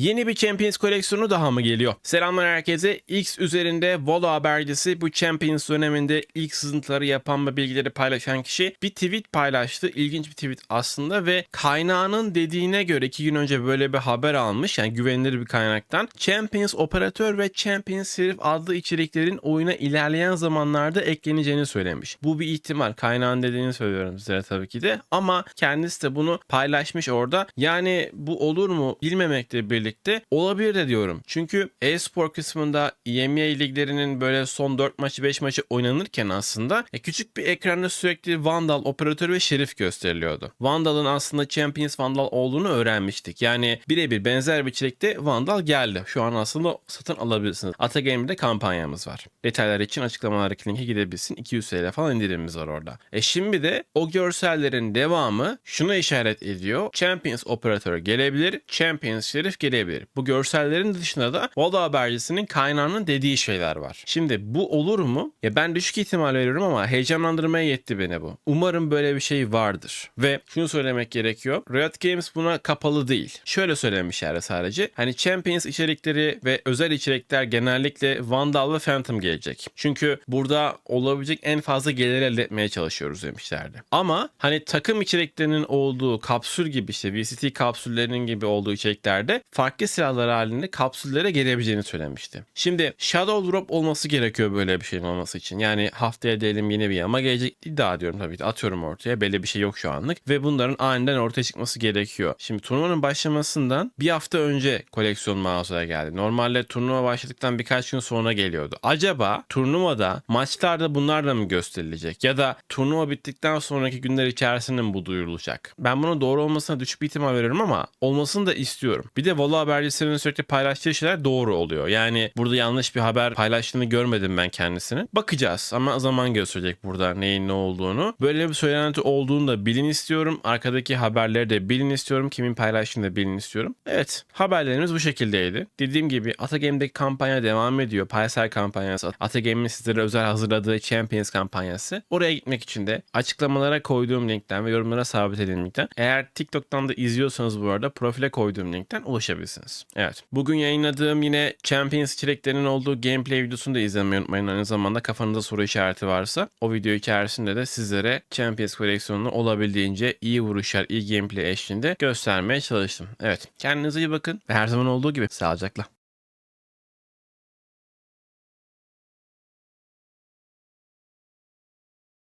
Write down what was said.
Yeni bir Champions koleksiyonu daha mı geliyor? Selamlar herkese. X üzerinde Volo habercisi bu Champions döneminde ilk sızıntıları yapan ve bilgileri paylaşan kişi bir tweet paylaştı. İlginç bir tweet aslında ve kaynağının dediğine göre iki gün önce böyle bir haber almış. Yani güvenilir bir kaynaktan. Champions operatör ve Champions Herif adlı içeriklerin oyuna ilerleyen zamanlarda ekleneceğini söylemiş. Bu bir ihtimal. Kaynağın dediğini söylüyorum size tabii ki de. Ama kendisi de bunu paylaşmış orada. Yani bu olur mu bilmemekle birlikte olabilir de diyorum. Çünkü e-spor kısmında EMEA liglerinin böyle son 4 maçı 5 maçı oynanırken aslında e, küçük bir ekranda sürekli Vandal, Operatör ve Şerif gösteriliyordu. Vandal'ın aslında Champions Vandal olduğunu öğrenmiştik. Yani birebir benzer bir içerikte Vandal geldi. Şu an aslında satın alabilirsiniz. Atagame'de kampanyamız var. Detaylar için açıklamalardaki linke gidebilirsin. 200 TL falan indirimimiz var orada. E şimdi de o görsellerin devamı şuna işaret ediyor. Champions Operatör gelebilir, Champions Şerif gelebilir. Bu görsellerin dışında da Voda habercisinin kaynağının dediği şeyler var. Şimdi bu olur mu? Ya ben düşük ihtimal veriyorum ama heyecanlandırmaya yetti beni bu. Umarım böyle bir şey vardır. Ve şunu söylemek gerekiyor. Riot Games buna kapalı değil. Şöyle söylemişler sadece. Hani Champions içerikleri ve özel içerikler genellikle Vandal ve Phantom gelecek. Çünkü burada olabilecek en fazla gelir elde etmeye çalışıyoruz demişlerdi. Ama hani takım içeriklerinin olduğu kapsül gibi işte VCT kapsüllerinin gibi olduğu içeriklerde farklı silahlar halinde kapsüllere gelebileceğini söylemişti. Şimdi Shadow Drop olması gerekiyor böyle bir şeyin olması için. Yani haftaya diyelim yeni bir yama gelecek iddia ediyorum tabii ki atıyorum ortaya. Belli bir şey yok şu anlık ve bunların aniden ortaya çıkması gerekiyor. Şimdi turnuvanın başlamasından bir hafta önce koleksiyon mağazaya geldi. Normalde turnuva başladıktan birkaç gün sonra geliyordu. Acaba turnuvada maçlarda bunlar da mı gösterilecek? Ya da turnuva bittikten sonraki günler içerisinde mi bu duyurulacak? Ben buna doğru olmasına düşük bir ihtimal veriyorum ama olmasını da istiyorum. Bir de Valo habercisinin sürekli paylaştığı şeyler doğru oluyor. Yani burada yanlış bir haber paylaştığını görmedim ben kendisinin. Bakacağız ama zaman gösterecek burada neyin ne olduğunu. Böyle bir söylenti olduğunu da bilin istiyorum. Arkadaki haberleri de bilin istiyorum. Kimin paylaştığını da bilin istiyorum. Evet haberlerimiz bu şekildeydi. Dediğim gibi Atagame'deki kampanya devam ediyor. Paysel kampanyası. Atagame'in sizlere özel hazırladığı Champions kampanyası. Oraya gitmek için de açıklamalara koyduğum linkten ve yorumlara sabitlediğim linkten. Eğer TikTok'tan da izliyorsanız bu arada profile koyduğum linkten ulaşabilirsiniz. Evet. Bugün yayınladığım yine Champions içeriklerinin olduğu gameplay videosunu da izlemeyi unutmayın. Aynı zamanda kafanızda soru işareti varsa o video içerisinde de sizlere Champions koleksiyonunu olabildiğince iyi vuruşlar, iyi gameplay eşliğinde göstermeye çalıştım. Evet. Kendinize iyi bakın ve her zaman olduğu gibi sağlıcakla.